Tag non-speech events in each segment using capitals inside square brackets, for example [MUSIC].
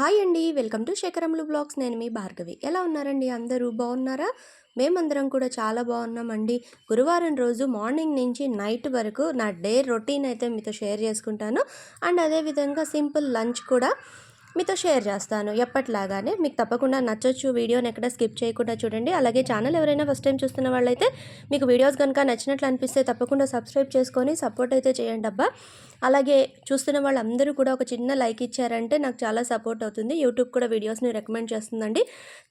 Hi అండి. Welcome to Shekharamulu blogs. నేను మీ భార్గవి. ఎలా ఉన్నారండి అందరూ? బాగున్నారా? మేమందరం కూడా చాలా బాగున్నామండి. గురువారం రోజు మార్నింగ్ నుంచి నైట్ వరకు నా డే రొటీన్ అయితే మీతో షేర్ చేసుకుంటాను. అండ్ అదేవిధంగా సింపుల్ లంచ్ కూడా మీతో షేర్ చేస్తాను ఎప్పట్లాగానే. మీకు తప్పకుండా నచ్చొచ్చు వీడియోని ఎక్కడ స్కిప్ చేయకుండా చూడండి. అలాగే ఛానల్ ఎవరైనా ఫస్ట్ టైం చూస్తున్న వాళ్ళైతే మీకు వీడియోస్ కనుక నచ్చినట్లు అనిపిస్తే తప్పకుండా సబ్స్క్రైబ్ చేసుకొని సపోర్ట్ అయితే చేయండి అబ్బా. అలాగే చూస్తున్న వాళ్ళందరూ కూడా ఒక చిన్న లైక్ ఇచ్చారంటే నాకు చాలా సపోర్ట్ అవుతుంది. యూట్యూబ్ కూడా వీడియోస్ని రికమెండ్ చేస్తుందండి.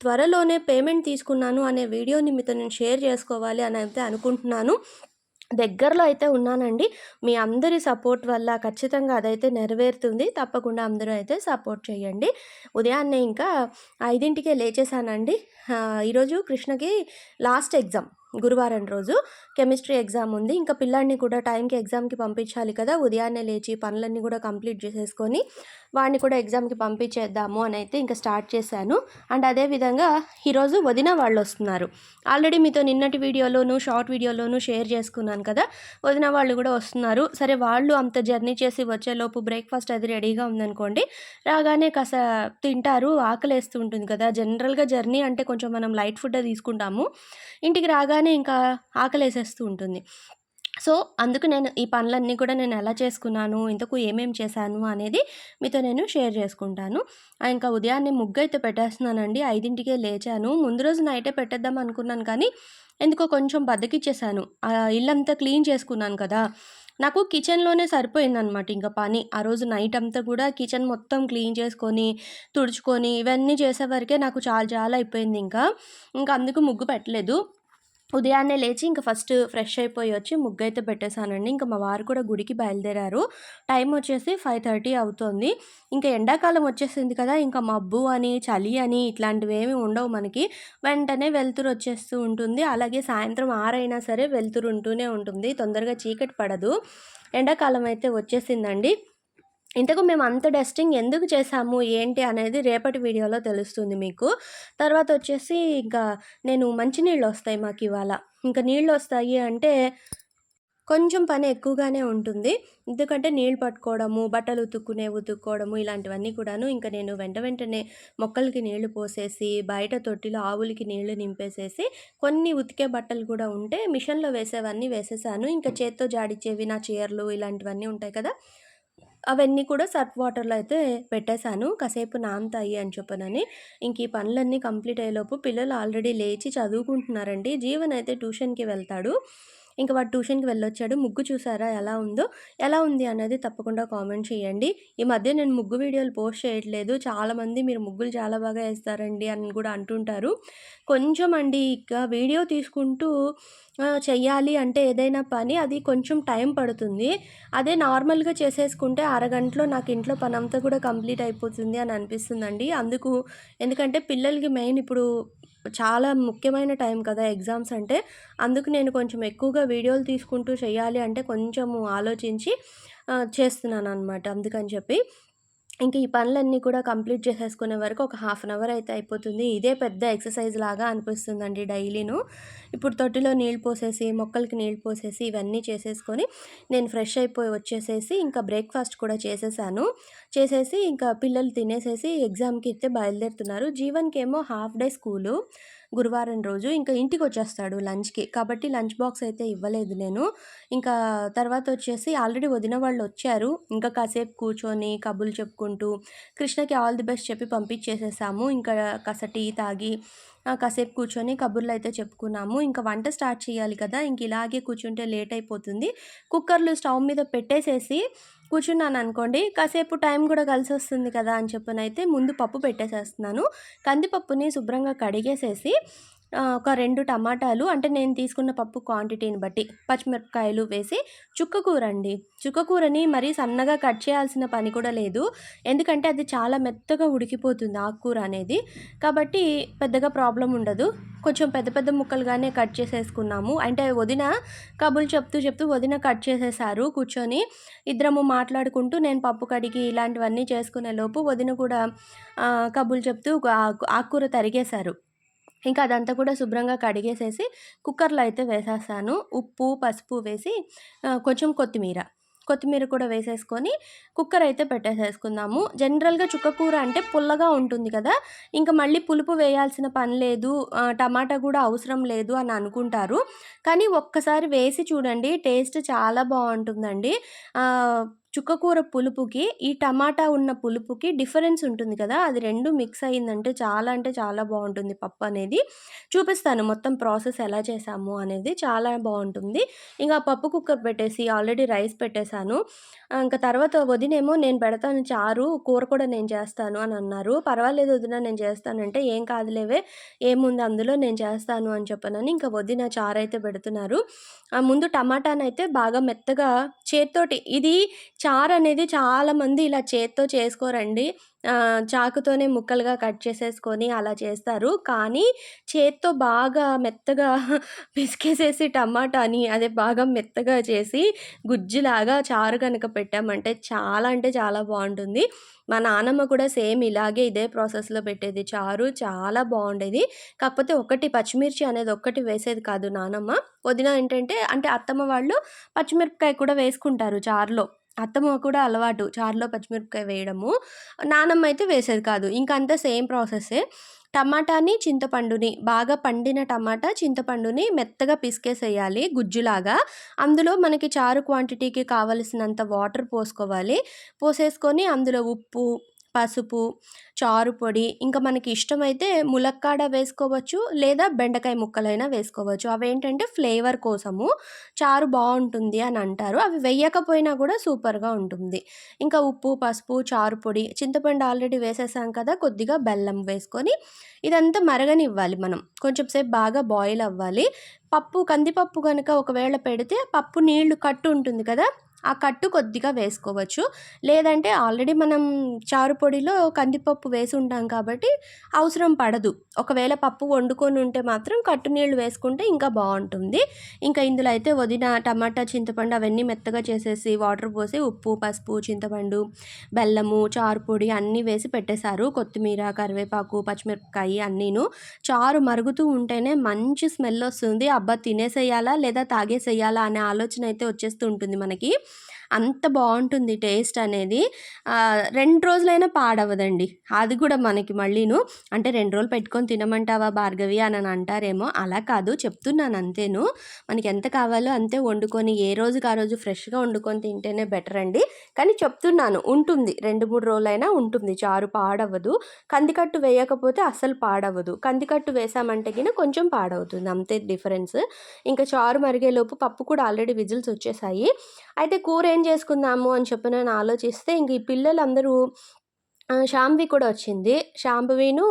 త్వరలోనే పేమెంట్ తీసుకున్నాను అనే వీడియోని మీతో నేను షేర్ చేసుకోవాలి అని అయితే అనుకుంటున్నాను. దగ్గరలో అయితే ఉన్నానండి. మీ అందరి సపోర్ట్ వల్ల ఖచ్చితంగా అదైతే నెరవేరుతుంది. తప్పకుండా అందరూ అయితే సపోర్ట్ చేయండి. ఉదయాన్నే ఇంకా ఐదింటికే లేచేసానండి ఈరోజు కృష్ణకి లాస్ట్ ఎగ్జామ్. గురువారం రోజు కెమిస్ట్రీ ఎగ్జామ్ ఉంది. ఇంకా పిల్లాడిని కూడా టైంకి ఎగ్జామ్కి పంపించాలి కదా. ఉదయాన్నే లేచి పనులన్నీ కూడా కంప్లీట్ చేసేసుకొని వాడిని కూడా ఎగ్జామ్కి పంపించేద్దాము అని అయితే ఇంకా స్టార్ట్ చేశాను. అండ్ అదేవిధంగా ఈరోజు వదిన వాళ్ళు వస్తున్నారు. ఆల్రెడీ మీతో నిన్నటి వీడియోలోను షార్ట్ వీడియోలోను షేర్ చేసుకున్నాను కదా. వదిన వాళ్ళు కూడా వస్తున్నారు. సరే వాళ్ళు అంత జర్నీ చేసి వచ్చేలోపు బ్రేక్ఫాస్ట్ అది రెడీగా ఉందనుకోండి. రాగానే కాస్త తింటారు ఆకలేస్తూ ఉంటుంది కదా. జనరల్గా జర్నీ అంటే కొంచెం మనం లైట్ ఫుడ్ తీసుకుంటాము. ఇంటికి రాగానే ఇంకా ఆకలేసేస్తూ ఉంటుంది. సో అందుకు నేను ఈ పనులన్నీ కూడా నేను ఎలా చేసుకున్నాను ఇంతకు ఏమేమి చేశాను అనేది మీతో నేను షేర్ చేసుకుంటాను. ఇంకా ఉదయాన్నే ముగ్గు అయితే పెట్టేస్తున్నానండి. ఐదింటికే లేచాను. ముందు రోజు నైటే పెట్టేద్దాం అనుకున్నాను కానీ ఎందుకో కొంచెం బద్దకిచ్చేసాను. ఇల్లంతా క్లీన్ చేసుకున్నాను కదా. నాకు కిచెన్లోనే సరిపోయిందనమాట ఇంకా పని. ఆ రోజు నైట్ అంతా కూడా కిచెన్ మొత్తం క్లీన్ చేసుకొని తుడుచుకొని ఇవన్నీ చేసేవరకే నాకు చాలా చాలా అయిపోయింది ఇంకా. ఇంకా అందుకు ముగ్గు పెట్టలేదు. ఉదయాన్నే లేచి ఇంకా ఫస్ట్ ఫ్రెష్ అయిపోయి వచ్చి ముగ్గు అయితే పెట్టేశానండి. ఇంకా మా వారు కూడా గుడికి బయలుదేరారు. టైం వచ్చేసి ఫైవ్ థర్టీ అవుతుంది. ఇంకా ఎండాకాలం వచ్చేసింది కదా ఇంకా మబ్బు అని చలి అని ఇట్లాంటివి ఏమి ఉండవు మనకి. వెంటనే వెలుతురు వచ్చేస్తూ ఉంటుంది. అలాగే సాయంత్రం ఆరైనా సరే వెలుతురు ఉంటూనే ఉంటుంది. తొందరగా చీకటి పడదు. ఎండాకాలం అయితే వచ్చేసిందండి. ఇంతకు మేము అంత డస్టింగ్ ఎందుకు చేసాము ఏంటి అనేది రేపటి వీడియోలో తెలుస్తుంది మీకు. తర్వాత వచ్చేసి ఇంకా నేను మంచినీళ్ళు వస్తాయి మాకు ఇవాళ. ఇంకా నీళ్ళు వస్తాయి అంటే కొంచెం పని ఎక్కువగానే ఉంటుంది. ఎందుకంటే నీళ్ళు పట్టుకోవడము బట్టలు ఉతుక్కునే ఉతుక్కోవడము ఇలాంటివన్నీ కూడాను ఇంకా నేను వెంట వెంటనే మొక్కలకి నీళ్ళు పోసేసి బయట తొట్టిలో ఆవులకి నీళ్ళు నింపేసేసి కొన్ని ఉతికే బట్టలు కూడా ఉంటే మిషన్లో వేసేవన్నీ వేసేసాను. ఇంకా చేత్తో జాడిచ్చేవి నా చీరలు ఇలాంటివన్నీ ఉంటాయి కదా. అవన్నీ కూడా సర్ఫ్ వాటర్లో అయితే పెట్టేశాను. కాసేపు నానతాయి అని చెప్పనని. ఇంక ఈ పనులన్నీ కంప్లీట్ అయ్యేలోపు పిల్లలు ఆల్రెడీ లేచి చదువుకుంటున్నారండి. జీవన్ అయితే ట్యూషన్కి వెళ్తాడు. ఇంకా వాడు ట్యూషన్కి వెళ్ళొచ్చాడు. ముగ్గు చూసారా? ఎలా ఉందో? ఎలా ఉంది అనేది తప్పకుండా కామెంట్ చేయండి. ఈ మధ్య నేను ముగ్గు వీడియోలు పోస్ట్ చేయట్లేదు. చాలామంది మీరు ముగ్గులు చాలా బాగా వేస్తారండి అని కూడా అంటుంటారు. కొంచెం అండి ఇక వీడియో తీసుకుంటూ చెయ్యాలి అంటే ఏదైనా పని అది కొంచెం టైం పడుతుంది. అదే నార్మల్గా చేసేసుకుంటే అరగంటలో నాకు ఇంట్లో పని అంతా కూడా కంప్లీట్ అయిపోతుంది అని అనిపిస్తుందండి. అందుకు ఎందుకంటే పిల్లలకి మెయిన్ ఇప్పుడు చాలా ముఖ్యమైన టైం కదా ఎగ్జామ్స్ అంటే. అందుకు నేను కొంచెం ఎక్కువగా వీడియోలు తీసుకుంటూ చేయాలి అంటే కొంచెము ఆలోచించి చేస్తున్నాను అనమాట అందుకని చెప్పి ఇంకా ఈ పనులన్నీ కూడా కంప్లీట్ చేసేసుకునే వరకు ఒక హాఫ్ అన్ అవర్ అయితే అయిపోతుంది. ఇదే పెద్ద ఎక్సర్సైజ్ లాగా అనిపిస్తుందండి డైలీను. ఇప్పుడు తొట్టిలో నీళ్ళు పోసేసి మొక్కలకి నీళ్ళు పోసేసి ఇవన్నీ చేసేసుకొని నేను ఫ్రెష్ అయిపోయి వచ్చేసేసి ఇంకా బ్రేక్ఫాస్ట్ కూడా చేసేసాను. చేసేసి ఇంకా పిల్లలు తినేసేసి ఎగ్జామ్కి అయితే బయలుదేరుతున్నారు. జీవన్కి ఏమో హాఫ్ డే స్కూలు. గురువారం రోజు ఇంకా ఇంటికి వచ్చేస్తాడు లంచ్కి. కాబట్టి లంచ్ బాక్స్ అయితే ఇవ్వలేదు నేను. ఇంకా తర్వాత వచ్చేసి ఆల్రెడీ వదిన వాళ్ళు వచ్చారు. ఇంకా కాసేపు కూర్చొని కబుర్లు చెప్పుకుంటూ కృష్ణకి ఆల్ ది బెస్ట్ చెప్పి పంపించేసేసాము. ఇంకా కాస్త టీ తాగి కాసేపు కూర్చొని కబుర్లు అయితే చెప్పుకున్నాము. ఇంకా వంట స్టార్ట్ చేయాలి కదా ఇంక ఇలాగే కూర్చుంటే లేట్ అయిపోతుంది. కుక్కర్లు స్టవ్ మీద పెట్టేసేసి కూర్చున్నాను అనుకోండి కాసేపు టైం కూడా కలిసి వస్తుంది కదా అని చెప్పనైతే ముందు పప్పు పెట్టేసేస్తున్నాను. కందిపప్పుని శుభ్రంగా కడిగేసేసి ఒక రెండు టమాటాలు అంటే నేను తీసుకున్న పప్పు క్వాంటిటీని బట్టి పచ్చిమిరపకాయలు వేసి చుక్కకూర అండి చుక్కకూరని మరీ సన్నగా కట్ చేయాల్సిన పని కూడా లేదు. ఎందుకంటే అది చాలా మెత్తగా ఉడికిపోతుంది ఆకుకూర అనేది. కాబట్టి పెద్దగా ప్రాబ్లం ఉండదు. కొంచెం పెద్ద పెద్ద ముక్కలుగానే కట్ చేసేసుకున్నాము. అంటే వదిన కబులు చెప్తూ చెప్తూ వదిన కట్ చేసేసారు కూర్చొని. ఇద్దరము మాట్లాడుకుంటూ నేను పప్పు కడిగి ఇలాంటివన్నీ చేసుకునే లోపు వదిన కూడా కబులు చెప్తూ ఆకుకూర తరిగేశారు. ఇంకా అదంతా కూడా శుభ్రంగా కడిగేసేసి కుక్కర్లో అయితే వేసేస్తాను. ఉప్పు పసుపు వేసి కొంచెం కొత్తిమీర. కొత్తిమీర కూడా వేసేసుకొని కుక్కర్ అయితే పెట్టేసేసుకుందాము. జనరల్గా చుక్కకూర అంటే పుల్లగా ఉంటుంది కదా ఇంకా మళ్ళీ పులుపు వేయాల్సిన పని లేదు టమాటా కూడా అవసరం లేదు అని అనుకుంటారు. కానీ ఒక్కసారి వేసి చూడండి టేస్ట్ చాలా బాగుంటుందండి. చుక్కకూర పులుపుకి ఈ టమాటా ఉన్న పులుపుకి డిఫరెన్స్ ఉంటుంది కదా. అది రెండు మిక్స్ అయ్యిందంటే చాలా అంటే చాలా బాగుంటుంది పప్పు అనేది. చూపిస్తాను మొత్తం ప్రాసెస్ ఎలా చేసాము అనేది చాలా బాగుంటుంది. ఇంకా పప్పు కుక్కర్ పెట్టేసి ఆల్రెడీ రైస్ పెట్టేశాను. ఇంకా తర్వాత వదినేమో నేను పెడతాను చారు కూర కూడా నేను చేస్తాను అని అన్నారు. పర్వాలేదు వదిన నేను చేస్తానంటే ఏం కాదులేవే ఏముంది అందులో నేను చేస్తాను అని చెప్పనని ఇంకా వదిన చారు అయితే పెడుతున్నారు ముందు టమాటానైతే బాగా మెత్తగా చేత్తోటి ఇది చారు అనేది చాలామంది ఇలా చేత్తో చేసుకోరండి. చాకుతోనే ముక్కలుగా కట్ చేసేసుకొని అలా చేస్తారు. కానీ చేత్తో బాగా మెత్తగా [LAUGHS] పిసికేసేసి టమాటాని అదే బాగా మెత్తగా చేసి గుజ్జులాగా చారు కనుక పెట్టామంటే చాలా అంటే చాలా బాగుంటుంది. మా నానమ్మ కూడా సేమ్ ఇలాగే ఇదే ప్రాసెస్లో పెట్టేది చారు. చాలా బాగుండేది. కాకపోతే ఒకటి పచ్చిమిర్చి అనేది ఒక్కటి వేసేది కాదు నానమ్మ. వదిన ఏంటంటే అంటే అత్తమ్మ వాళ్ళు పచ్చిమిరపకాయ కూడా వేసుకుంటారు చారులో. అత్తమ్మ కూడా అలవాటు చారులో పచ్చిమిరపకాయ వేయడము. నానమ్మ అయితే వేసేది కాదు. ఇంకా అంతా సేమ్ ప్రాసెస్సే టమాటాని చింతపండుని బాగా పండిన టమాటా చింతపండుని మెత్తగా పిసికేసేయాలి గుజ్జులాగా. అందులో మనకి చారు క్వాంటిటీకి కావలసినంత వాటర్ పోసుకోవాలి. పోసేసుకొని అందులో ఉప్పు పసుపు చారు పొడి ఇంకా మనకి ఇష్టమైతే ములక్కాడ వేసుకోవచ్చు లేదా బెండకాయ ముక్కలైనా వేసుకోవచ్చు. అవి ఏంటంటే ఫ్లేవర్ కోసము చారు బాగుంటుంది అని అంటారు. అవి వేయకపోయినా కూడా సూపర్గా ఉంటుంది. ఇంకా ఉప్పు పసుపు చారు పొడి చింతపండు ఆల్రెడీ వేసేసాం కదా కొద్దిగా బెల్లం వేసుకొని ఇదంతా మరగనివ్వాలి మనం. కొంచెం సేపు బాగా బాయిల్ అవ్వాలి. పప్పు కందిపప్పు కనుక ఒకవేళ పెడితే పప్పు నీళ్ళు కట్టు ఉంటుంది కదా ఆ కట్టు కొద్దిగా వేసుకోవచ్చు. లేదంటే ఆల్రెడీ మనం చారు పొడిలో కందిపప్పు వేసి ఉంటాం కాబట్టి అవసరం పడదు. ఒకవేళ పప్పు వండుకొని ఉంటే మాత్రం కట్టు నీళ్ళు వేసుకుంటే ఇంకా బాగుంటుంది. ఇంకా ఇందులో అయితే వదిన టమాటా చింతపండు అవన్నీ మెత్తగా చేసేసి వాటర్ పోసి ఉప్పు పసుపు చింతపండు బెల్లము చారు పొడి అన్నీ వేసి పెట్టేశారు. కొత్తిమీర కరివేపాకు పచ్చిమిరపకాయ అన్నీను. చారు మరుగుతూ ఉంటేనే మంచి స్మెల్ వస్తుంది. అబ్బా తినేసేయాలా లేదా తాగేసేయాలా అనే ఆలోచన అయితే వచ్చేస్తూ ఉంటుంది మనకి. అంత బాగుంటుంది టేస్ట్ అనేది. రెండు రోజులైనా పాడవదండి. అది కూడా మనకి మళ్ళీను. అంటే రెండు రోజులు పెట్టుకొని తినమంటావా భార్గవి అని అంటారేమో. అలా కాదు. చెప్తున్నాను అంతేను. మనకి ఎంత కావాలో అంతే వండుకొని ఏ రోజుకి ఆ రోజు ఫ్రెష్గా వండుకొని తింటేనే బెటర్ అండి. కానీ చెప్తున్నాను ఉంటుంది. రెండు మూడు రోజులైనా ఉంటుంది. చారు పాడవదు. కందికట్టు వేయకపోతే అస్సలు పాడవదు. కందికట్టు వేసామంటే కింద కొంచెం పాడవుతుంది. అంతే డిఫరెన్స్. ఇంకా చారు మరిగేలోపు పప్పు కూడా ఆల్రెడీ విజిల్స్ వచ్చేసాయి. అయితే కూర ఏం చేసుకుందాము అని చెప్పి నేను ఆలోచిస్తే ఇంక ఈ పిల్లలందరూ ఆ, కూడా వచ్చింది. శాంభవిను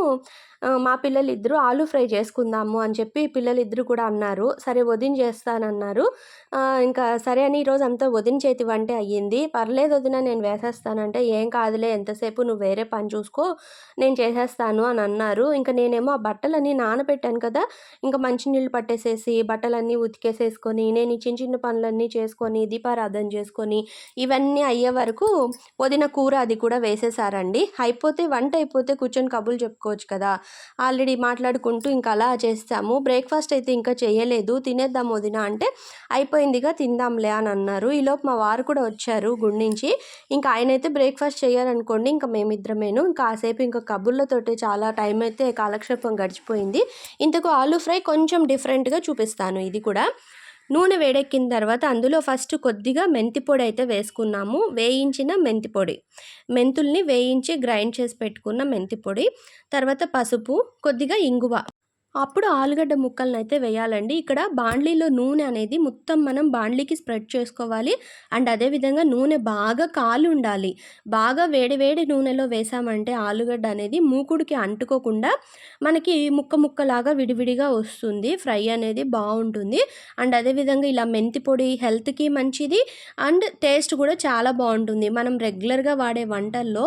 మా పిల్లలు ఇద్దరు ఆలు ఫ్రై చేసుకుందాము అని చెప్పి పిల్లలు ఇద్దరు కూడా అన్నారు. సరే వదిన చేస్తానన్నారు. ఇంకా సరే అని ఈరోజు అంతా వదిన చేతి వంటే అయ్యింది. పర్లేదు వదిన నేను వేసేస్తానంటే ఏం కాదులే ఎంతసేపు నువ్వు వేరే పని చూసుకో నేను చేసేస్తాను అని అన్నారు. ఇంకా నేనేమో ఆ బట్టలన్నీ నానబెట్టాను కదా ఇంకా మంచినీళ్ళు పట్టేసేసి బట్టలన్నీ ఉతికేసేసుకొని నేను ఈ చిన్న చిన్న పనులన్నీ చేసుకొని దీపారాధన చేసుకొని ఇవన్నీ అయ్యే వరకు వదిన కూర అది కూడా వేసేసారండి. అయిపోతే వంట అయిపోతే కూర్చొని కబుర్లు చెప్పుకోవచ్చు కదా. ఆల్రెడీ మాట్లాడుకుంటూ ఇంకా అలా చేస్తాము. బ్రేక్ఫాస్ట్ అయితే ఇంకా చేయలేదు. తినేద్దాం వదిన అంటే అయిపోయిందిగా తిందాంలే అని అన్నారు. ఈలోపు మా వారు కూడా వచ్చారు గుడి నుంచి. ఇంకా ఆయన అయితే బ్రేక్ఫాస్ట్ చేయాలనుకోండి ఇంకా మేమిద్దరమేను. ఇంకా కాసేపు ఇంకా కబుర్లతోటి చాలా టైం అయితే కాలక్షేపం గడిచిపోయింది. ఇంతకు ఆలూ ఫ్రై కొంచెం డిఫరెంట్గా చూపిస్తాను. ఇది కూడా నూనె వేడెక్కిన తర్వాత అందులో ఫస్ట్ కొద్దిగా మెంతి పొడి అయితే వేసుకున్నాము. వేయించిన మెంతి పొడి. మెంతుల్ని వేయించి గ్రైండ్ చేసి పెట్టుకున్న మెంతి పొడి. తర్వాత పసుపు కొద్దిగా ఇంగువ. అప్పుడు ఆలుగడ్డ ముక్కలను అయితే వేయాలండి. ఇక్కడ బాండ్లీలో నూనె అనేది మొత్తం మనం బాండ్లీకి స్ప్రెడ్ చేసుకోవాలి. అండ్ అదేవిధంగా నూనె బాగా కాలు ఉండాలి బాగా వేడి వేడి నూనెలో వేసామంటే ఆలుగడ్డ అనేది మూకుడికి అంటుకోకుండా మనకి ముక్క ముక్కలాగా విడివిడిగా వస్తుంది. ఫ్రై అనేది బాగుంటుంది. అండ్ అదేవిధంగా ఇలా మెంతి పొడి హెల్త్కి మంచిది. అండ్ టేస్ట్ కూడా చాలా బాగుంటుంది. మనం రెగ్యులర్గా వాడే వంటల్లో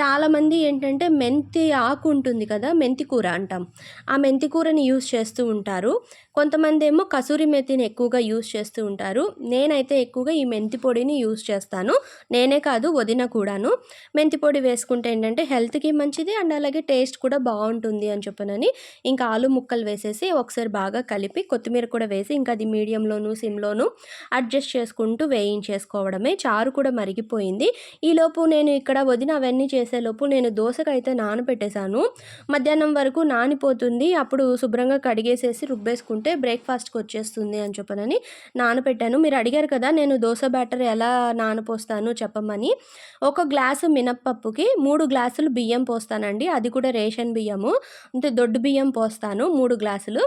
చాలామంది ఏంటంటే మెంతి ఆకు ఉంటుంది కదా మెంతి కూర అంటాం. ఆ మెంతి కూరని యూస్ చేస్తూ ఉంటారు. కొంతమంది ఏమో కసూరి మెతిని ఎక్కువగా యూస్ చేస్తూ ఉంటారు. నేనైతే ఎక్కువగా ఈ మెంతి పొడిని యూస్ చేస్తాను. నేనే కాదు వదిన కూడాను. మెంతి పొడి వేసుకుంటే ఏంటంటే హెల్త్కి మంచిది అండ్ అలాగే టేస్ట్ కూడా బాగుంటుంది అని చెప్పనని ఇంకా ఆలు ముక్కలు వేసేసి ఒకసారి బాగా కలిపి కొత్తిమీర కూడా వేసి ఇంకా అది మీడియంలోను సిమ్లోను అడ్జస్ట్ చేసుకుంటూ వేయించేసుకోవడమే. చారు కూడా మరిగిపోయింది. ఈలోపు నేను ఇక్కడ వదిన అవన్నీ చేసేలోపు నేను దోశకైతే నానబెట్టేశాను. మధ్యాహ్నం వరకు నానిపోతుంది. అప్పుడు శుభ్రంగా కడిగేసేసి రుబ్బేసుకుంటే బ్రేక్ఫాస్ట్కి వచ్చేస్తుంది అని చెప్పనని నానపెట్టాను. మీరు అడిగారు కదా నేను దోశ బ్యాటర్ ఎలా నానపోస్తాను చెప్పమని. ఒక గ్లాసు మినప్పప్పుకి మూడు గ్లాసులు బియ్యం పోస్తానండి. అది కూడా రేషన్ బియ్యము. అంటే దొడ్డు బియ్యం పోస్తాను మూడు గ్లాసులు.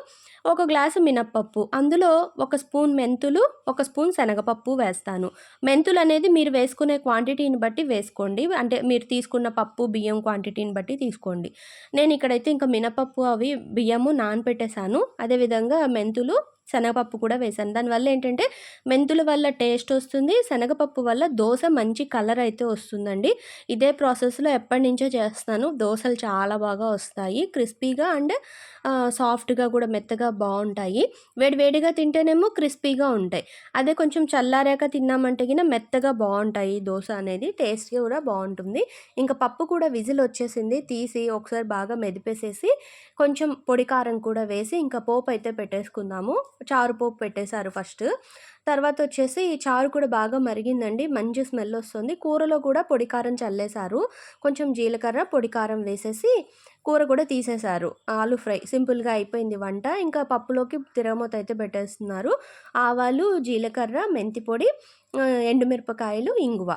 ఒక గ్లాసు మినప్పప్పు. అందులో ఒక స్పూన్ మెంతులు ఒక స్పూన్ శనగపప్పు వేస్తాను. మెంతులు అనేది మీరు వేసుకునే క్వాంటిటీని బట్టి వేసుకోండి. అంటే మీరు తీసుకున్న పప్పు బియ్యం క్వాంటిటీని బట్టి తీసుకోండి. నేను ఇక్కడైతే ఇంకా మినపప్పు అవి బియ్యము నానపెట్టేశాను. అదేవిధంగా మెంతులు శనగపప్పు కూడా వేసాను దానివల్ల ఏంటంటే మెంతుల వల్ల టేస్ట్ వస్తుంది శనగపప్పు వల్ల దోశ మంచి కలర్ అయితే వస్తుందండి. ఇదే ప్రాసెస్లో ఎప్పటి నుంచో చేస్తాను దోశలు చాలా బాగా వస్తాయి. క్రిస్పీగా అండ్ సాఫ్ట్గా కూడా మెత్తగా బాగుంటాయి. వేడివేడిగా తింటేనేమో క్రిస్పీగా ఉంటాయి. అదే కొంచెం చల్లారాక తిన్నామంటే గిన మెత్తగా బాగుంటాయి దోశ అనేది. టేస్ట్ కూడా బాగుంటుంది. ఇంకా పప్పు కూడా విజిల్ వచ్చేసింది. తీసి ఒకసారి బాగా మెదిపేసేసి కొంచెం పొడి కారం కూడా వేసి ఇంకా పోపు అయితే పెట్టేసుకుందాము. చారు పోపు పెట్టేశారు ఫస్ట్. తర్వాత వచ్చేసి చారు కూడా బాగా మరిగిందండి. మంచి స్మెల్ వస్తుంది. కూరలో కూడా పొడి కారం చల్లేశారు. కొంచెం జీలకర్ర పొడి కారం వేసేసి కూర కూడా తీసేశారు. ఆలు ఫ్రై సింపుల్గా అయిపోయింది వంట. ఇంకా పప్పులోకి తిరగమూత అయితే పెట్టేస్తున్నారు. ఆవాలు జీలకర్ర మెంతి పొడి ఎండుమిరపకాయలు ఇంగువ.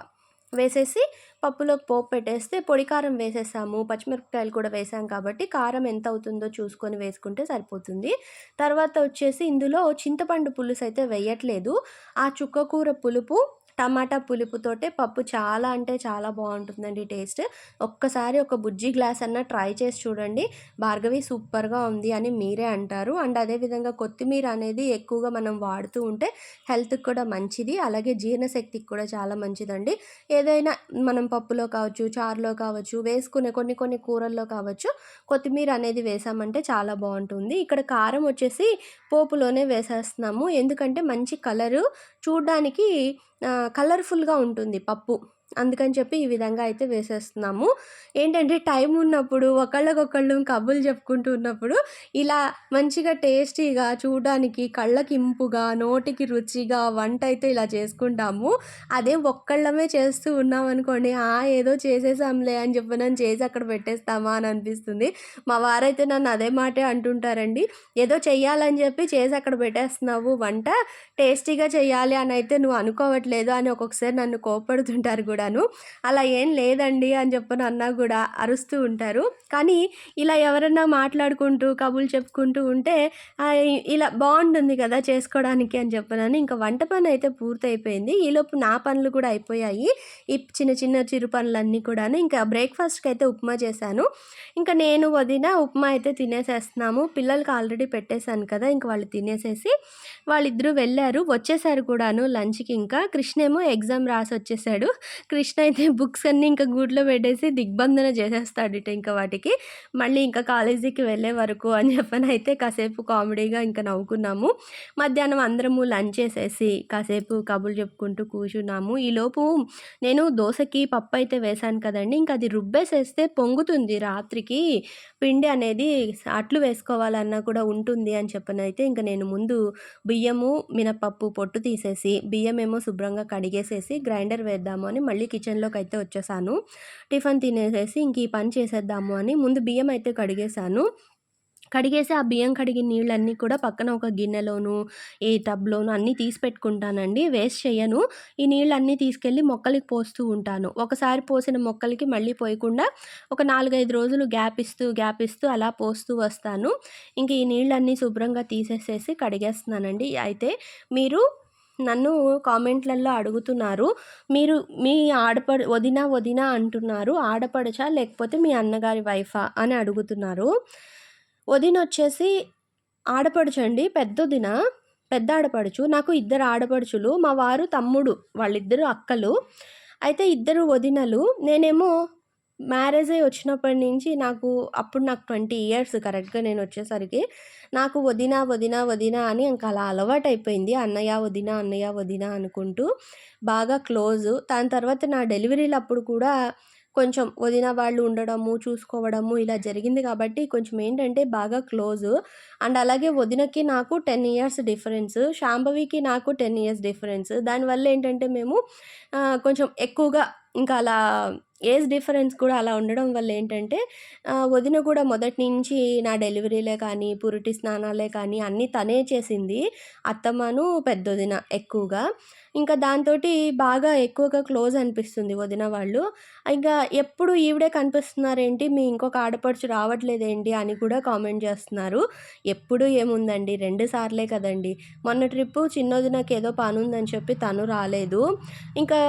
వేసేసి పప్పులోకి పోపు పెట్టేస్తే పొడి కారం వేసేసాము పచ్చిమిరపకాయలు కూడా వేసాం కాబట్టి కారం ఎంత అవుతుందో చూసుకొని వేసుకుంటే సరిపోతుంది. తర్వాత వచ్చేసి ఇందులో చింతపండు పులుసు అయితే వేయట్లేదు. ఆ చుక్కకూర పులుపు టమాటా పులుపుతోటే పప్పు చాలా అంటే చాలా బాగుంటుందండి టేస్ట్. ఒక్కసారి ఒక బుజ్జి గ్లాస్ అన్న ట్రై చేసి చూడండి. భార్గవి సూపర్గా ఉంది అని మీరే అంటారు. అండ్ అదేవిధంగా కొత్తిమీర అనేది ఎక్కువగా మనం వాడుతూ ఉంటే హెల్త్కి కూడా మంచిది. అలాగే జీర్ణశక్తికి కూడా చాలా మంచిదండి. ఏదైనా మనం పప్పులో కావచ్చు చారులో కావచ్చు వేసుకునే కొన్ని కొన్ని కూరల్లో కావచ్చు కొత్తిమీర అనేది వేసామంటే చాలా బాగుంటుంది. ఇక్కడ కారం వచ్చేసి పోపులోనే వేసేస్తున్నాము. ఎందుకంటే మంచి కలరు చూడడానికి కలర్ఫుల్గా ఉంటుంది పప్పు. అందుకని చెప్పి ఈ విధంగా అయితే వేసేస్తున్నాము. ఏంటంటే టైం ఉన్నప్పుడు ఒకళ్ళకొకళ్ళు కబుర్లు చెప్పుకుంటూ ఉన్నప్పుడు ఇలా మంచిగా టేస్టీగా చూడడానికి కళ్ళకి ఇంపుగా నోటికి రుచిగా వంట అయితే ఇలా చేసుకుంటాము. అదే ఒక్కళ్ళమే చేస్తూ ఉన్నాం అనుకోండి ఆ ఏదో చేసేసాంలే అని చెప్పి నన్ను చేసి అక్కడ పెట్టేస్తామా అని అనిపిస్తుంది. మా వారైతే నన్ను అదే మాటే అంటుంటారండి. ఏదో చెయ్యాలని చెప్పి చేసి అక్కడ పెట్టేస్తున్నావు వంట టేస్టీగా చేయాలి అని అయితే నువ్వు అనుకోవట్లేదు అని ఒక్కొక్కసారి నన్ను కోపడుతుంటారు కూడా. కూడాను. అలా ఏం లేదండి అని చెప్పని అన్నా కూడా అరుస్తూ ఉంటారు. కానీ ఇలా ఎవరన్నా మాట్లాడుకుంటూ కబులు చెప్పుకుంటూ ఉంటే ఇలా బాగుంటుంది కదా చేసుకోవడానికి అని చెప్పనని ఇంకా వంట పని అయితే పూర్తయిపోయింది. ఈలోపు నా పనులు కూడా అయిపోయాయి. ఈ చిన్న చిన్న చిరు పనులన్నీ కూడాను ఇంకా బ్రేక్ఫాస్ట్కి అయితే ఉప్మా చేశాను. ఇంకా నేను వదిన ఉప్మా అయితే తినేసేస్తున్నాము. పిల్లలకి ఆల్రెడీ పెట్టేశాను కదా ఇంకా వాళ్ళు తినేసేసి వాళ్ళిద్దరూ వెళ్ళారు. వచ్చేసారు కూడాను లంచ్కి ఇంకా. కృష్ణేమో ఎగ్జామ్ రాసి వచ్చేసాడు. కృష్ణ అయితే బుక్స్ అన్నీ ఇంకా గూట్లో పెట్టేసి దిగ్బంధన చేసేస్తాడట ఇంకా వాటికి. మళ్ళీ ఇంకా కాలేజీకి వెళ్ళే వరకు అని చెప్పని అయితే కాసేపు కామెడీగా ఇంకా నవ్వుకున్నాము. మధ్యాహ్నం అందరము లంచ్ చేసేసి కాసేపు కబుర్లు చెప్పుకుంటూ కూర్చున్నాము. ఈలోపు నేను దోశకి పప్పు అయితే వేశాను కదండి. ఇంకా అది రుబ్బేసేస్తే పొంగుతుంది రాత్రికి. పిండి అనేది అట్లు వేసుకోవాలన్నా కూడా ఉంటుంది అని చెప్పిన అయితే ఇంకా నేను ముందు బియ్యము మినపప్పు పొట్టు తీసేసి బియ్యం ఏమో శుభ్రంగా కడిగేసేసి గ్రైండర్ వేద్దాము అని మళ్ళీ మళ్ళీ కిచెన్లోకి అయితే వచ్చేసాను. టిఫిన్ తినేసేసి ఇంక ఈ పని చేసేద్దాము అని ముందు బియ్యం అయితే కడిగేశాను కడిగేసి ఆ బియ్యం కడిగిన నీళ్ళన్నీ కూడా పక్కన ఒక గిన్నెలోను ఏ టబ్లోను అన్నీ తీసి పెట్టుకుంటానండి. వేస్ట్ చేయను ఈ నీళ్ళన్నీ తీసుకెళ్ళి మొక్కలకి పోస్తూ ఉంటాను. ఒకసారి పోసిన మొక్కలకి మళ్ళీ పోయకుండా ఒక నాలుగైదు రోజులు గ్యాప్ ఇస్తూ గ్యాప్ ఇస్తూ అలా పోస్తూ వస్తాను. ఇంక ఈ నీళ్ళన్నీ శుభ్రంగా తీసేసేసి కడిగేస్తున్నానండి. అయితే మీరు నన్ను కామెంట్లలో అడుగుతున్నారు. మీరు మీ ఆడపడ వదిన వదిన అంటున్నారు. ఆడపడచా లేకపోతే మీ అన్నగారి వైఫా అని అడుగుతున్నారు. వదిన వచ్చేసి ఆడపడుచండి పెద్దొదిన పెద్ద ఆడపడుచు నాకు ఇద్దరు ఆడపడుచులు మా వారు తమ్ముడు వాళ్ళిద్దరు అక్కలు. అయితే ఇద్దరు వదినలు. నేనేమో మ్యారేజ్ అయ్యి వచ్చినప్పటి నుంచి నాకు అప్పుడు నాకు 20 ఇయర్స్ కరెక్ట్‌గా నేను వచ్చేసరికి నాకు వదిన, వదిన, వదిన అని ఇంకా అలా అలవాటయిపోయింది. అన్నయ్య, వదిన, అన్నయ్య, వదిన అనుకుంటూ బాగా క్లోజ్. దాని తర్వాత నా డెలివరీలప్పుడు కూడా కొంచెం వదిన వాళ్ళు ఉండడము, చూసుకోవడము ఇలా జరిగింది కాబట్టి కొంచెం ఏంటంటే బాగా క్లోజ్ అండ్ అలాగే వదినకి నాకు 10 ఇయర్స్ డిఫరెన్స్. శాంభవికి నాకు 10 ఇయర్స్ డిఫరెన్స్. దానివల్ల ఏంటంటే మేము కొంచెం ఎక్కువగా ఇంకా అలా ఏజ్ డిఫరెన్స్ కూడా అలా ఉండడం వల్ల ఏంటంటే వదిన కూడా మొదటి నుంచి నా డెలివరీలే కానీ, పురిటి స్నానాలే కానీ అన్నీ తనే చేసింది. అత్తమ్మను, పెద్దొదిన ఎక్కువగా. ఇంకా దాంతోటి బాగా ఎక్కువగా క్లోజ్ అనిపిస్తుంది వదిన వాళ్ళు. ఇంకా ఎప్పుడు ఈవిడే కనిపిస్తున్నారేంటి, మీ ఇంకొక ఆడపడుచు రావట్లేదేంటి అని కూడా కామెంట్ చేస్తున్నారు. ఎప్పుడు ఏముందండి రెండు సార్లే కదండీ. మొన్న ట్రిప్పు చిన్నదినకి ఏదో పని ఉందని చెప్పి తను రాలేదు. ఇంకా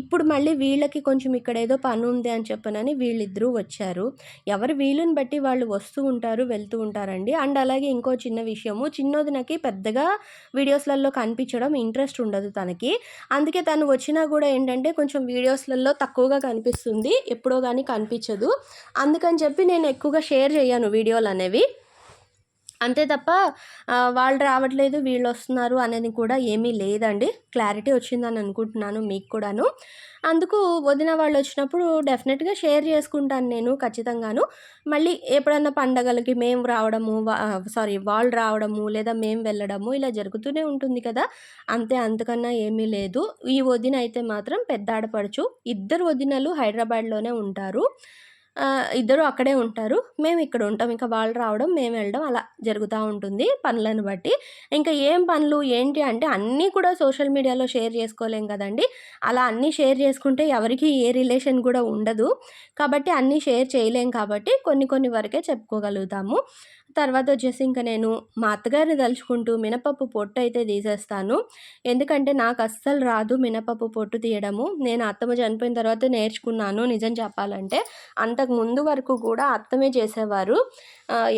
ఇప్పుడు మళ్ళీ వీళ్ళకి కొంచెం ఇక్కడ ఏదో పని ఉంది అని చెప్పనని వీళ్ళిద్దరూ వచ్చారు. ఎవరు వీలుని బట్టి వాళ్ళు వస్తూ ఉంటారు, వెళ్తూ ఉంటారండి. అండ్ అలాగే ఇంకో చిన్న విషయము చిన్నదినకి పెద్దగా వీడియోస్‌లలో కనిపించడం ఇంట్రెస్ట్ ఉండదు తనకి. అందుకే తను వచ్చినా కూడా ఏంటంటే కొంచెం వీడియోస్‌లలో తక్కువగా కనిపిస్తుంది. ఎప్పుడో కానీ కనిపించదు. అందుకని చెప్పి నేను ఎక్కువగా షేర్ చేయను వీడియోలు అనేవి అంతే తప్ప వాళ్ళు రావట్లేదు, వీళ్ళు వస్తున్నారు అనేది కూడా ఏమీ లేదండి. క్లారిటీ వచ్చిందని అనుకుంటున్నాను మీకు కూడాను. అందుకు వదిన వాళ్ళు వచ్చినప్పుడు డెఫినెట్‌గా షేర్ చేసుకుంటాను నేను ఖచ్చితంగాను. మళ్ళీ ఎప్పుడన్నా పండగలకి మేము రావడము, సారీ వాళ్ళు రావడము, లేదా మేము వెళ్ళడము ఇలా జరుగుతూనే ఉంటుంది కదా! అంతే అంతకన్నా ఏమీ లేదు. ఈ వదిన అయితే మాత్రం పెద్ద ఆడపడుచు. ఇద్దరు వదినలు హైదరాబాద్‌లోనే ఉంటారు. ఇద్దరు అక్కడే ఉంటారు. మేము ఇక్కడ ఉంటాం. ఇంకా వాళ్ళు రావడం, మేము వెళ్ళడం అలా జరుగుతూ ఉంటుంది పనులను బట్టి. ఇంకా ఏం పనులు ఏంటి అంటే అన్నీ కూడా సోషల్ మీడియాలో షేర్ చేసుకోలేం కదండీ. అలా అన్నీ షేర్ చేసుకుంటే ఎవరికీ ఏ రిలేషన్ కూడా ఉండదు. కాబట్టి అన్నీ షేర్ చేయలేం కాబట్టి కొన్ని కొన్ని వరకే చెప్పుకోగలుగుతాము. తర్వాత వచ్చేసి ఇంకా నేను మా అత్తగారిని తలుచుకుంటూ మినపప్పు పొట్టు అయితే తీసేస్తాను. ఎందుకంటే నాకు అస్సలు రాదు మినపప్పు పొట్టు తీయడము. నేను అత్తమ్మ చనిపోయిన తర్వాత నేర్చుకున్నాను నిజం చెప్పాలంటే. అంతకు ముందు వరకు కూడా అత్తమే చేసేవారు.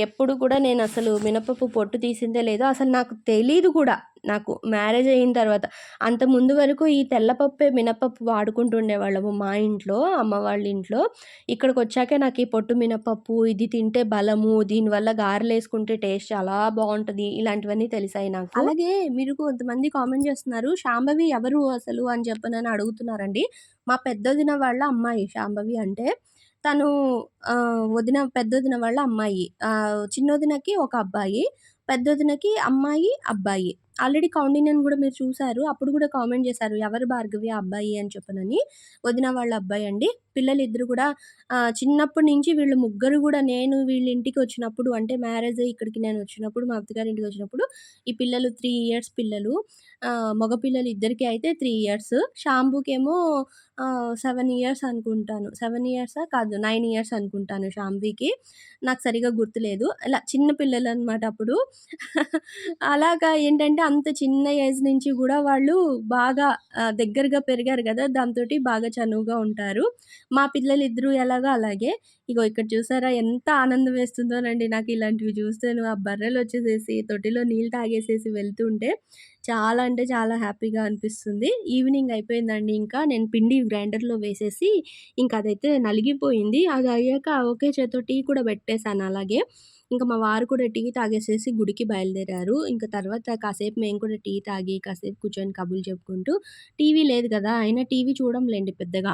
ఎప్పుడు కూడా నేను అసలు మినపప్పు పొట్టు తీసిందే లేదు. అసలు నాకు తెలీదు కూడా. నాకు మ్యారేజ్ అయిన తర్వాత. అంత ముందు వరకు ఈ తెల్లపప్పే మినపప్పు వాడుకుంటుండేవాళ్ళము మా ఇంట్లో, అమ్మ వాళ్ళ ఇంట్లో. ఇక్కడికి వచ్చాకే నాకు ఈ పొట్టు మినపప్పు, ఇది తింటే బలము, దీనివల్ల గారెలేసుకుంటే టేస్ట్ చాలా బాగుంటుంది ఇలాంటివన్నీ తెలిసాయి నాకు. అలాగే మీరు కొంతమంది కామెంట్ చేస్తున్నారు. శాంభవి ఎవరు అసలు అని చెప్పనని అడుగుతున్నారండి. మా పెద్దదిన వాళ్ళ అమ్మాయి శాంభవి అంటే. తను వదిన పెద్దొదిన వాళ్ళ అమ్మాయి. ఆహ్, చిన్నొదినకి ఒక అబ్బాయి. పెద్దొదినకి అమ్మాయి, అబ్బాయి. ఆల్రెడీ కౌండిన్యని కూడా మీరు చూసారు. అప్పుడు కూడా కామెంట్ చేశారు. ఎవరు భార్గవి ఆ అబ్బాయి అని చెప్పనని. వదిన వాళ్ళ అబ్బాయి అండి. పిల్లలిద్దరు కూడా చిన్నప్పటి నుంచి వీళ్ళు ముగ్గురు కూడా నేను వీళ్ళ ఇంటికి వచ్చినప్పుడు అంటే మ్యారేజ్ ఇక్కడికి నేను వచ్చినప్పుడు మా అత్తగారి ఇంటికి వచ్చినప్పుడు ఈ పిల్లలు త్రీ ఇయర్స్ పిల్లలు. మగపిల్లలు మగ పిల్లలు ఇద్దరికీ అయితే త్రీ ఇయర్స్. శాంభుకేమో ఆహ్, 7 ఇయర్స్ అనుకుంటాను. సెవెన్ ఇయర్సా? కాదు నైన్ ఇయర్స్ అనుకుంటాను శాంభవికి. నాకు సరిగ్గా గుర్తులేదు. ఇలా చిన్న పిల్లలు అనమాట అప్పుడు. అలాగా ఏంటంటే అంత చిన్న ఏజ్ నుంచి కూడా వాళ్ళు బాగా దగ్గరగా పెరిగారు కదా! దాంతోటి బాగా చనువుగా ఉంటారు. మా పిల్లలు ఇద్దరు ఎలాగో అలాగే. ఇగో ఇక్కడ చూసారా ఎంత ఆనందం వేస్తుందోనండి నాకు ఇలాంటివి చూస్తాను ఆ బర్రెలు వచ్చేసేసి తొట్టిలో నీళ్ళు తాగేసేసి వెళ్తుంటే చాలా అంటే చాలా హ్యాపీగా అనిపిస్తుంది. ఈవినింగ్ అయిపోయిందండి ఇంకా. నేను పిండి గ్రైండర్‌లో వేసేసి ఇంక అదైతే నలిగిపోయింది. అది అయ్యాక ఒకే చేతో టీ కూడా పెట్టేసాను అలాగే. ఇంకా మా వారు కూడా టీ తాగేసేసి గుడికి బయలుదేరారు. ఇంకా తర్వాత కాసేపు మేము కూడా టీ తాగి కాసేపు కూర్చొని కబుల్ చెప్పుకుంటూ టీవీ లేదు కదా! అయినా టీవీ చూడంలేండి పెద్దగా.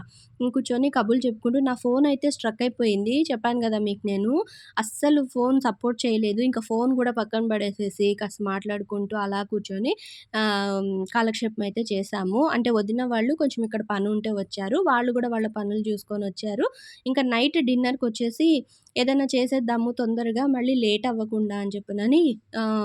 కూర్చొని కబుల్ చెప్పుకుంటూ నా ఫోన్ అయితే స్ట్రక్ అయిపోయింది. చెప్పాను కదా మీకు నేను. అస్సలు ఫోన్ సపోర్ట్ చేయలేదు. ఇంకా ఫోన్ కూడా పక్కన పడేసేసి కాస్త మాట్లాడుకుంటూ అలా కూర్చొని కాలక్షేపం అయితే చేశాము. అంటే వదిన వాళ్ళు కొంచెం ఇక్కడ పని ఉంటే వచ్చారు. వాళ్ళు కూడా వాళ్ళ పనులు చూసుకొని వచ్చారు ఇంకా నైట్ డిన్నర్కి వచ్చేసి ఏదైనా చేసేద్దాము తొందరగా మళ్ళీ లేట్ అవ్వకుండా అని చెప్పినని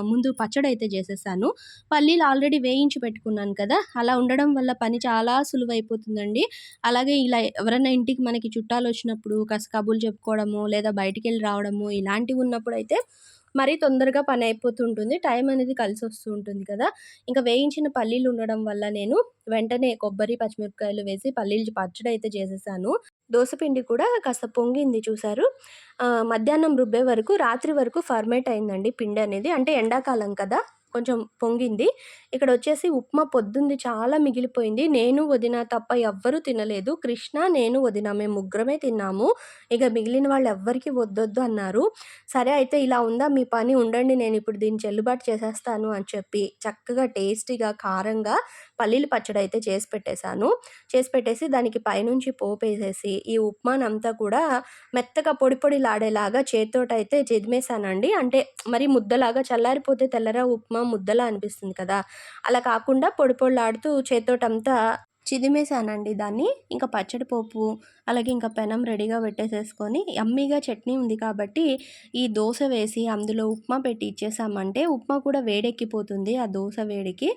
ముందు పచ్చడి అయితే చేసేసాను. పల్లీలు ఆల్రెడీ వేయించి పెట్టుకున్నాను కదా! అలా ఉండడం వల్ల పని చాలా సులువైపోతుందండి. అలాగే ఇలా ఎవరైనా ఇంటికి మనకి చుట్టాలు వచ్చినప్పుడు కాస్త కబుర్లు చెప్పుకోవడము, లేదా బయటికి వెళ్ళి రావడము ఇలాంటివి ఉన్నప్పుడు అయితే మరీ తొందరగా పని అయిపోతుంటుంది. టైం అనేది కలిసి వస్తూ ఉంటుంది కదా! ఇంకా వేయించిన పల్లీలు ఉండడం వల్ల నేను వెంటనే కొబ్బరి, పచ్చిమిరపకాయలు వేసి పల్లీలు పచ్చడి అయితే చేసేసాను. దోసపిండి కూడా కాస్త పొంగింది చూసారు. మధ్యాహ్నం రుబ్బే వరకు రాత్రి వరకు ఫర్మేట్ అయిందండి పిండి అనేది అంటే ఎండాకాలం కదా! కొంచెం పొంగింది. ఇక్కడ వచ్చేసి ఉప్మా పొద్దుంది చాలా మిగిలిపోయింది. నేను వదిన తప్ప ఎవ్వరూ తినలేదు. కృష్ణ నేను వదిన మేము ముగ్గురమే తిన్నాము. ఇక మిగిలిన వాళ్ళు ఎవ్వరికి వద్దొద్దు అన్నారు. సరే అయితే ఇలా ఉందా? మీ పని ఉండండి. నేను ఇప్పుడు దీన్ని చెల్లుబాటు చేసేస్తాను అని చెప్పి చక్కగా టేస్టీగా కారంగా పల్లీలు పచ్చడి అయితే చేసి పెట్టేశాను. చేసి పెట్టేసి దానికి పైనుంచి పోపు వేసేసి ఈ ఉప్మానంతా కూడా మెత్తగా పొడి పొడిలాడేలాగా చేతితోటైతే చెదిమేశానండి అంటే మరి ముద్దలాగా చల్లారిపోతే తెల్లరా ఉప్మా ముద్దలా అనిపిస్తుంది కదా. అలా కాకుండా పొడి పొడిలాడుతూ చేతితోటంతా చిదిమేశానండి దాన్ని. ఇంకా పచ్చడి పోపు అలాగే ఇంకా పెనం రెడీగా పెట్టేసేసుకొని అమ్మీగా చట్నీ ఉంది కాబట్టి ఈ దోశ వేసి అందులో ఉప్మా పెట్టి ఇచ్చేసామంటే ఉప్మా కూడా వేడెక్కిపోతుంది ఆ దోశ వేడికి.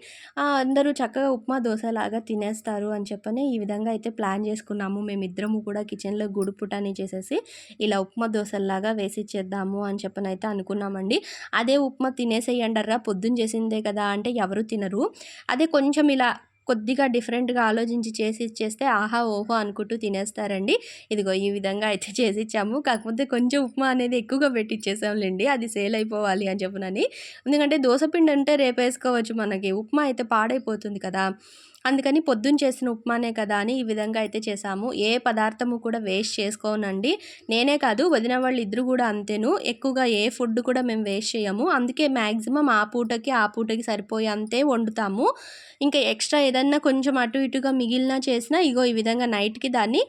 అందరూ చక్కగా ఉప్మా దోశలాగా తినేస్తారు అని చెప్పని ఈ విధంగా అయితే ప్లాన్ చేసుకున్నాము. మేమిద్దరము కూడా కిచెన్లో గుడి పుటాని చేసేసి ఇలా ఉప్మా దోశల్లాగా వేసి ఇచ్చేద్దాము అని చెప్పని అయితే అనుకున్నామండి. అదే ఉప్మా తినేసేయండర్రా పొద్దున్న చేసిందే కదా అంటే ఎవరు తినరు. అదే కొంచెం ఇలా కొద్దిగా డిఫరెంట్గా ఆలోచించి చేసి ఇచ్చేస్తే ఆహా ఓహో అనుకుంటూ తినేస్తారండి. ఇదిగో ఈ విధంగా అయితే చేసి ఇచ్చాము. కాకపోతే కొంచెం ఉప్మా అనేది ఎక్కువగా పెట్టిచ్చేసాంలేండి. అది సేల్ అయిపోవాలి అని చెప్పునని. ఎందుకంటే దోసపిండి అంటే రేపు వేసుకోవచ్చు మనకి. ఉప్మా అయితే పాడైపోతుంది కదా. అందుకని పొద్దున్న చేసిన ఉప్మానే కదా అని ఈ విధంగా అయితే చేసాము ఏ పదార్థము కూడా వేస్ట్ చేసుకోనండి. నేనే కాదు వదిన వాళ్ళు ఇద్దరు కూడా అంతేను. ఎక్కువగా ఏ ఫుడ్ కూడా మేము వేస్ట్ చేయము. అందుకే మ్యాక్సిమం ఆ పూటకి ఆ పూటకి సరిపోయే అంతే వండుతాము. ఇంకా ఎక్స్ట్రా ఏదన్నా కొంచెం అటు ఇటుగా మిగిలిన చేసినా ఇగో ఈ విధంగా నైట్కి దాన్ని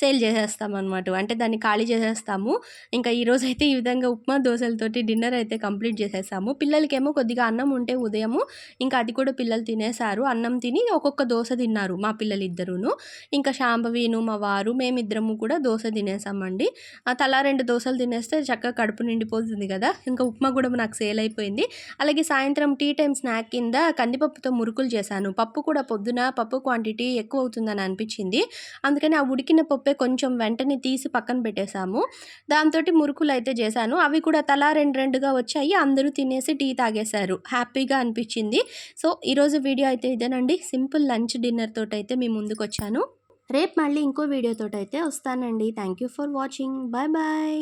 సేల్ చేసేస్తాం అనమాట అంటే దాన్ని ఖాళీ చేసేస్తాము. ఇంకా ఈరోజు అయితే ఈ విధంగా ఉప్మా దోశలతోటి డిన్నర్ అయితే కంప్లీట్ చేసేసాము. పిల్లలకేమో కొద్దిగా అన్నం ఉంటే ఉదయము ఇంకా అది కూడా పిల్లలు తినేశారు. అన్నం తిని ఒక్కొక్క దోశ తిన్నారు మా పిల్లలు ఇద్దరును ఇంకా శాంభవీను మా వారు మేమిద్దరము కూడా దోశ తినేసామండి. ఆ తలా రెండు దోశలు తినేస్తే చక్కగా కడుపు నిండిపోతుంది కదా. ఇంకా ఉప్మా కూడా నాకు సేల్ అయిపోయింది. అలాగే సాయంత్రం టీ టైం స్నాక్ కింద కందిపప్పుతో మురుకులు చేశాను. పప్పు కూడా పొద్దున పప్పు క్వాంటిటీ ఎక్కువ అవుతుందని అనిపించింది. అందుకని ఆ ఉడికిన పప్పు పప్పే కొంచెం వెంటనే తీసి పక్కన పెట్టేశాము. దాంతో మురుకులు అయితే చేశాను. అవి కూడా తలా రెండు రెండుగా వచ్చాయి. అందరూ తినేసి టీ తాగేశారు. హ్యాపీగా అనిపించింది. సో ఈరోజు వీడియో అయితే ఇదేనండి. సింపుల్ లంచ్ డిన్నర్ తోటి అయితే మీ ముందుకు వచ్చాను రేపు మళ్ళీ ఇంకో వీడియోతో అయితే వస్తానండి. Thank you for watching. Bye bye.